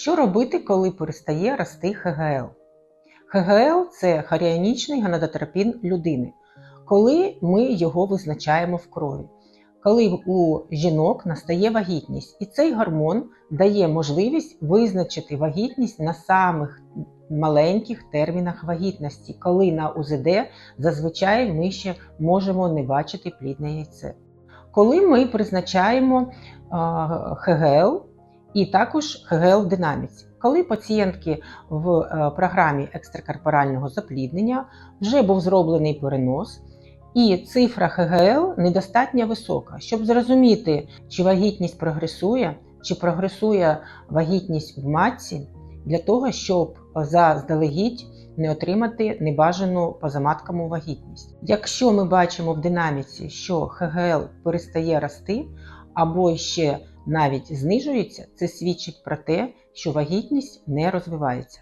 Що робити, коли перестає рости ХГЛ? ХГЛ це хоріонічний гонадотропін людини, коли ми його визначаємо в крові, коли у жінок настає вагітність, і цей гормон дає можливість визначити вагітність на самих маленьких термінах вагітності, коли на УЗД зазвичай ми ще можемо не бачити плідне яйце. Коли ми призначаємо ХГЛ і також ХГЛ в динаміці, коли пацієнтки в е, програмі екстракорпорального запліднення вже був зроблений перенос, і цифра ХГЛ недостатньо висока, щоб зрозуміти, чи вагітність прогресує, чи прогресує вагітність в матці, для того, щоб заздалегідь не отримати небажану позаматкому вагітність. Якщо ми бачимо в динаміці, що ХГЛ перестає рости або ще навіть знижується, це свідчить про те, що вагітність не розвивається.